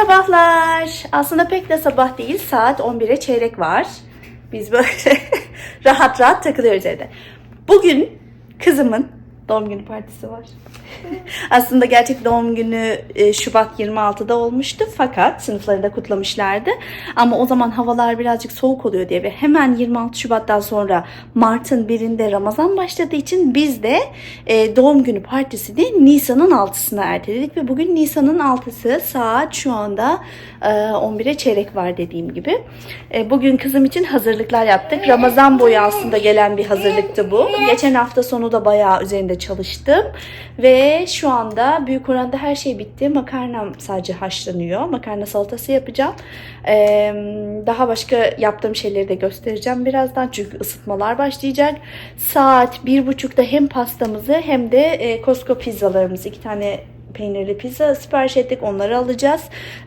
sabahlar. Aslında pek de sabah değil. Saat 11'e çeyrek var. Biz böyle rahat rahat takılıyoruz evde. Bugün kızımın doğum günü partisi var. Aslında gerçek doğum günü e, Şubat 26'da olmuştu fakat sınıflarında kutlamışlardı. Ama o zaman havalar birazcık soğuk oluyor diye ve hemen 26 Şubat'tan sonra Mart'ın birinde Ramazan başladığı için biz de e, doğum günü partisini Nisan'ın 6'sına erteledik ve bugün Nisan'ın 6'sı saat şu anda e, 11'e çeyrek var dediğim gibi. E, bugün kızım için hazırlıklar yaptık. Ramazan boyu aslında gelen bir hazırlıktı bu. Geçen hafta sonu da bayağı üzerinde çalıştım ve şu anda büyük oranda her şey bitti. Makarnam sadece haşlanıyor. Makarna salatası yapacağım. Ee, daha başka yaptığım şeyleri de göstereceğim birazdan. Çünkü ısıtmalar başlayacak. Saat bir buçukta hem pastamızı hem de e, Costco pizzalarımızı iki tane peynirli pizza sipariş ettik. Onları alacağız.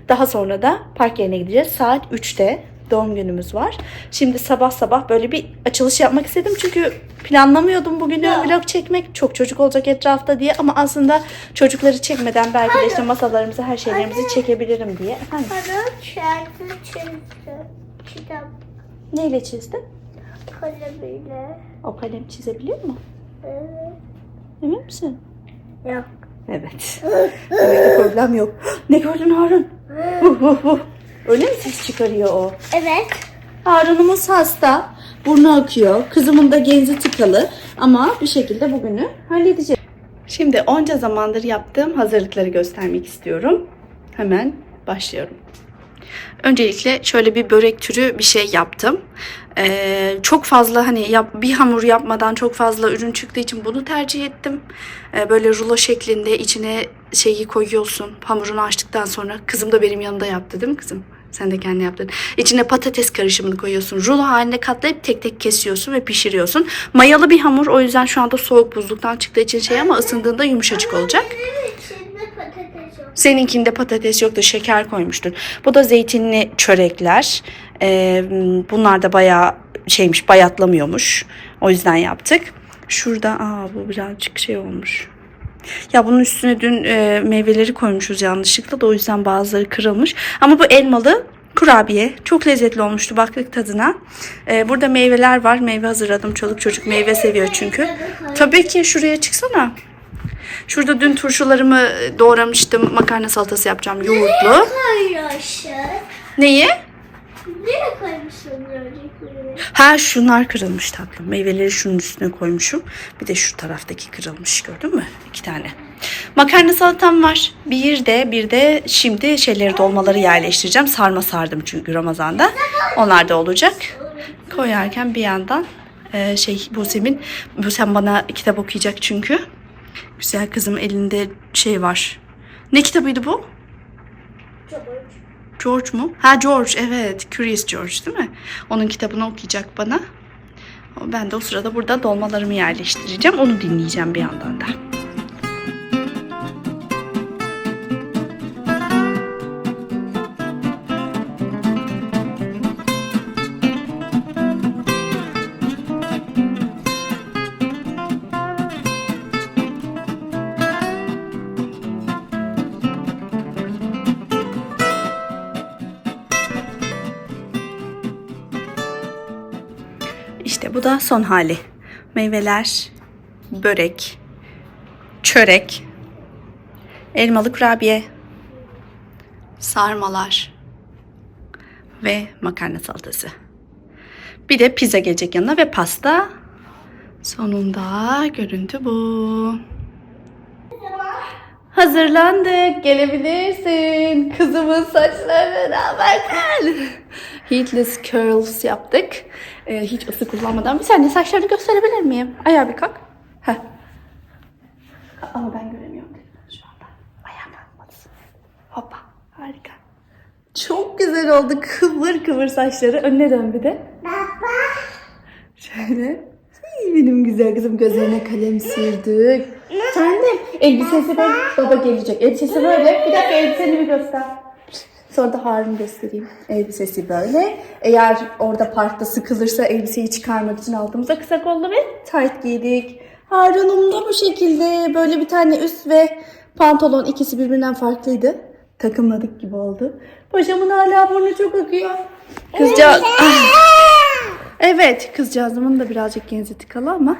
Daha sonra da park yerine gideceğiz. Saat 3'te doğum günümüz var. Şimdi sabah sabah böyle bir açılış yapmak istedim. Çünkü planlamıyordum bugünü vlog çekmek. Çok çocuk olacak etrafta diye. Ama aslında çocukları çekmeden belki de işte masalarımızı, her şeylerimizi çekebilirim diye. Efendim, Bana çizdi. Kitap neyle çizdin? kalemiyle. O kalem çizebiliyor mu? Evet. Emin misin? Yok. Evet. Demek ki problem yok. Ne gördün Harun? Huh, huh, huh. Öyle mi ses çıkarıyor o? Evet. Harun'umuz hasta. Burnu akıyor. Kızımın da genzi tıkalı. Ama bir şekilde bugünü halledeceğiz. Şimdi onca zamandır yaptığım hazırlıkları göstermek istiyorum. Hemen başlıyorum. Öncelikle şöyle bir börek türü bir şey yaptım. Ee, çok fazla hani yap, bir hamur yapmadan çok fazla ürün çıktığı için bunu tercih ettim. Ee, böyle rulo şeklinde içine şeyi koyuyorsun hamurunu açtıktan sonra. Kızım da benim yanında yaptı değil mi kızım? Sen de kendi yaptın. İçine patates karışımını koyuyorsun. Rulo haline katlayıp tek tek kesiyorsun ve pişiriyorsun. Mayalı bir hamur o yüzden şu anda soğuk buzluktan çıktığı için şey ama ısındığında yumuşacık olacak. Seninkinde patates yoktu, şeker koymuştun. Bu da zeytinli çörekler. Ee, bunlar da bayağı şeymiş, bayatlamıyormuş. O yüzden yaptık. Şurada, aa bu birazcık şey olmuş. Ya bunun üstüne dün e, meyveleri koymuşuz yanlışlıkla da o yüzden bazıları kırılmış. Ama bu elmalı kurabiye. Çok lezzetli olmuştu baktık tadına. Ee, burada meyveler var. Meyve hazırladım. Çoluk çocuk meyve seviyor çünkü. Tabii ki şuraya çıksana. Şurada dün turşularımı doğramıştım. Makarna salatası yapacağım yoğurtlu. Koyuyorsun. Neyi? Nereye koymuşsun gördükleri? Ha şunlar kırılmış tatlım. Meyveleri şunun üstüne koymuşum. Bir de şu taraftaki kırılmış gördün mü? İki tane. Makarna salatam var. Bir de bir de şimdi şeyleri dolmaları yerleştireceğim. Sarma sardım çünkü Ramazan'da. Onlar da olacak. Koyarken bir yandan e, şey Buse'min Busem bana kitap okuyacak çünkü. Güzel kızım elinde şey var. Ne kitabıydı bu? George mu? Ha George evet. Curious George değil mi? Onun kitabını okuyacak bana. Ben de o sırada burada dolmalarımı yerleştireceğim. Onu dinleyeceğim bir yandan da. Bu da son hali. Meyveler, börek, çörek, elmalı kurabiye, sarmalar ve makarna salatası. Bir de pizza gelecek yanına ve pasta. Sonunda görüntü bu. Hazırlandık. Gelebilirsin. Kızımın saçlarına bakın. Heatless curls yaptık. Ee, hiç ısı kullanmadan. Bir saniye saçlarını gösterebilir miyim? Ayağa bir kalk. Heh. Ama ben göremiyorum şu anda. Ayağa kalkmalısın. Hoppa. Harika. Çok güzel oldu. Kıvır kıvır saçları. Önüne dön bir de. Baba. Şöyle. Ay, benim güzel kızım gözlerine kalem sürdük. Sen de elbisesi böyle baba gelecek. Elbisesi böyle. Bir dakika elbiseni bir göster. Sonra da Harun göstereyim. Elbisesi böyle. Eğer orada parkta sıkılırsa elbiseyi çıkarmak için altımıza kısa kollu ve tight giydik. Harun'um da bu şekilde böyle bir tane üst ve pantolon ikisi birbirinden farklıydı. takımladık gibi oldu. Paşamın hala burnu çok akıyor. Kızcağız... Ah. Evet kızcağızımın da birazcık genzi tıkalı ama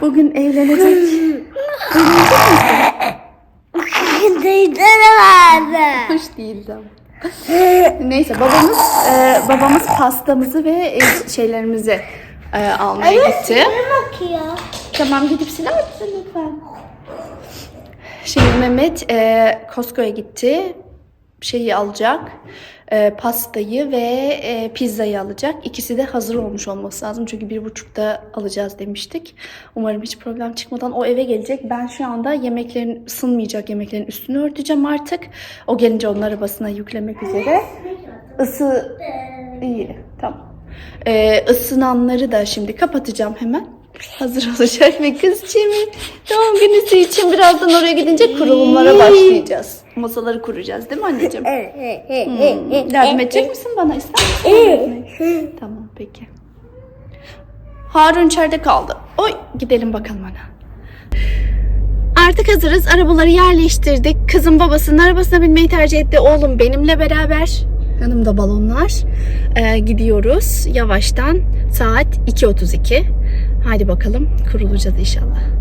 bugün evlenecek. Duydun vardı. Hoş değildi ama. Neyse babamız e, babamız pastamızı ve e, şeylerimizi e, almaya gitti. Bakıyor? Tamam gidip misin lütfen? Şimdi Mehmet e, Costco'ya gitti. Şeyi alacak. e, pastayı ve e, pizzayı alacak. İkisi de hazır olmuş olması lazım. Çünkü bir buçukta alacağız demiştik. Umarım hiç problem çıkmadan o eve gelecek. Ben şu anda yemeklerin ısınmayacak yemeklerin üstünü örteceğim artık. O gelince onun arabasına yüklemek üzere. Isı iyi tamam. Ee, ısınanları da şimdi kapatacağım hemen. Hazır olacak ve kızcığımın doğum günüsü için birazdan oraya gidince kurulumlara başlayacağız. Masaları kuracağız değil mi anneciğim? Hmm. Yardım edecek misin bana ister misin? tamam peki. Harun içeride kaldı. Oy gidelim bakalım ana. Artık hazırız. Arabaları yerleştirdik. Kızım babasının arabasına binmeyi tercih etti. Oğlum benimle beraber. Yanımda balonlar. Ee, gidiyoruz yavaştan. Saat 2.32. Hadi bakalım kurulacağız inşallah.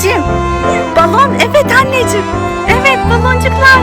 Anneciğim. Balon. Evet anneciğim. Evet baloncuklar.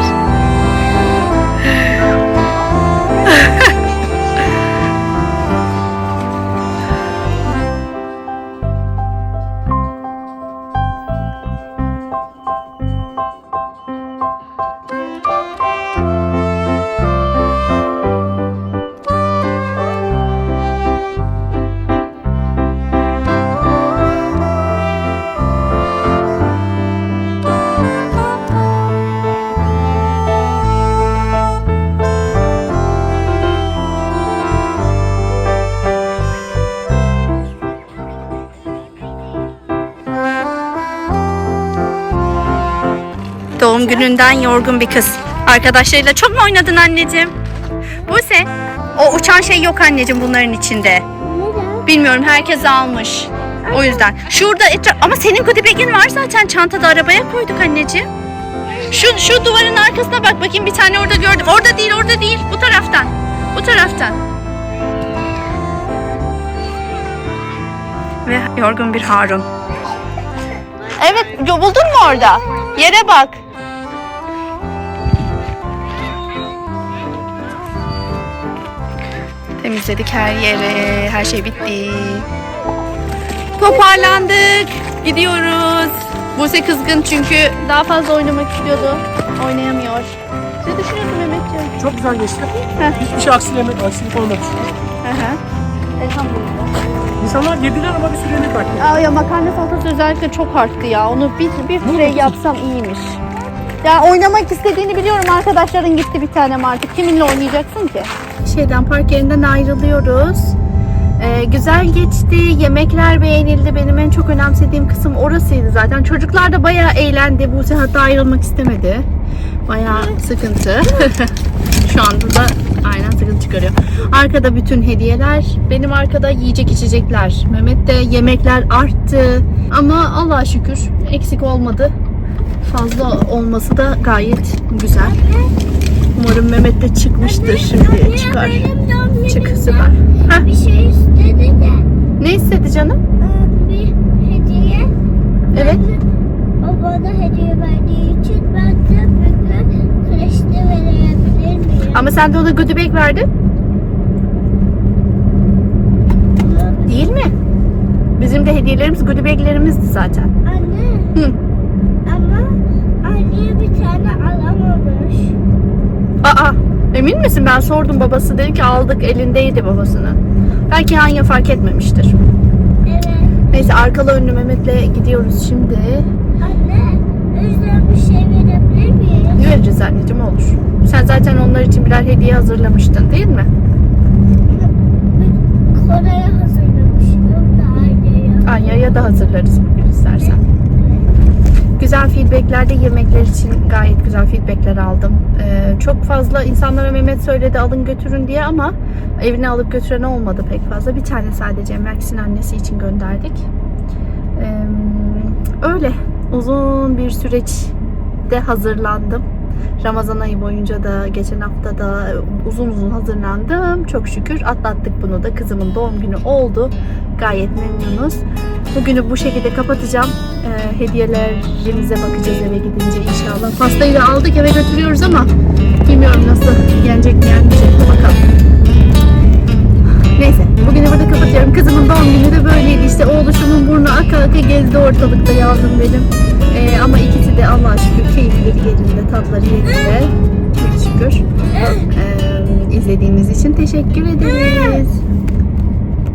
Gününden yorgun bir kız. Arkadaşlarıyla çok mu oynadın anneciğim? Buse, o uçan şey yok anneciğim bunların içinde. Bilmiyorum herkes almış. O yüzden. Şurada. Ama senin kudibegin var zaten çantada arabaya koyduk anneciğim. Şu, şu duvarın arkasına bak bakayım bir tane orada gördüm. Orada değil orada değil bu taraftan. Bu taraftan. Ve yorgun bir Harun. Evet buldun mu orada? Yere bak. Temizledik her yeri. Her şey bitti. Toparlandık. Gidiyoruz. Buse kızgın çünkü daha fazla oynamak istiyordu. Oynayamıyor. Ne düşünüyorsun Mehmetciğim? Çok güzel geçti. Heh. Hiçbir şey aksilik, aksilik olmadı. Hı hı. Elhamdülillah. İnsanlar yediler ama bir süre yemek baktı. Aa, ya makarna salatası özellikle çok arttı ya. Onu bir, bir süre yapsam iyiymiş. Ya oynamak istediğini biliyorum. Arkadaşların gitti bir tanem artık. Kiminle oynayacaksın ki? Şeyden park yerinden ayrılıyoruz. Ee, güzel geçti. Yemekler beğenildi. Benim en çok önemsediğim kısım orasıydı zaten. Çocuklar da bayağı eğlendi. Buse hatta ayrılmak istemedi. Bayağı sıkıntı. Şu anda da aynen sıkıntı çıkarıyor. Arkada bütün hediyeler. Benim arkada yiyecek içecekler. Mehmet de yemekler arttı. Ama Allah'a şükür eksik olmadı. Fazla olması da gayet güzel. Umarım Mehmet de çıkmıştır şimdi. Çıkar. Çık süper. Heh, bir şey istedi de. ne istedi canım? e, Bir hediye. Evet. O bana hediye verdiği için ben de bugün kreşte verebilir miyim? Ama sen de ona goodie bag verdin. Değil mi? Bizim de hediyelerimiz goodie baglerimizdi zaten. Anne. Hı. Ama anneye bir tane alamamış. Aa, emin misin? Ben sordum babası dedi ki aldık elindeydi babasının. Belki Hanya fark etmemiştir. Evet. Neyse arkalı önlü Mehmet'le gidiyoruz şimdi. Anne. Özlem bir şey verebilir miyim? Veririz anneciğim olur. Sen zaten onlar için birer hediye hazırlamıştın değil mi? Koray'a hazırlamışım da aileye. Anya'ya da hazırlarız bugün istersen. Güzel feedbackler de yemekler için gayet güzel feedbackler aldım. Ee, çok fazla insanlara Mehmet söyledi alın götürün diye ama evine alıp götüren olmadı pek fazla. Bir tane sadece Merkis'in annesi için gönderdik. Ee, öyle uzun bir süreçte hazırlandım. Ramazan ayı boyunca da geçen hafta da uzun uzun hazırlandım. Çok şükür atlattık bunu da. Kızımın doğum günü oldu. Gayet memnunuz. Bugünü bu şekilde kapatacağım. Ee, hediyelerimize bakacağız eve gidince inşallah. Pastayı da aldık eve götürüyoruz ama bilmiyorum nasıl yenecek mi yenmeyecek mi bakalım. Neyse bugünü burada kapatıyorum. Kızımın doğum günü de böyleydi. İşte oğluşumun burnu aka aka gezdi ortalıkta yavrum benim. Ee, ama ikisi de Allah'a şükür keyifleri yerinde, tatları yerinde. Çok şükür. Ee, izlediğiniz için teşekkür ederiz.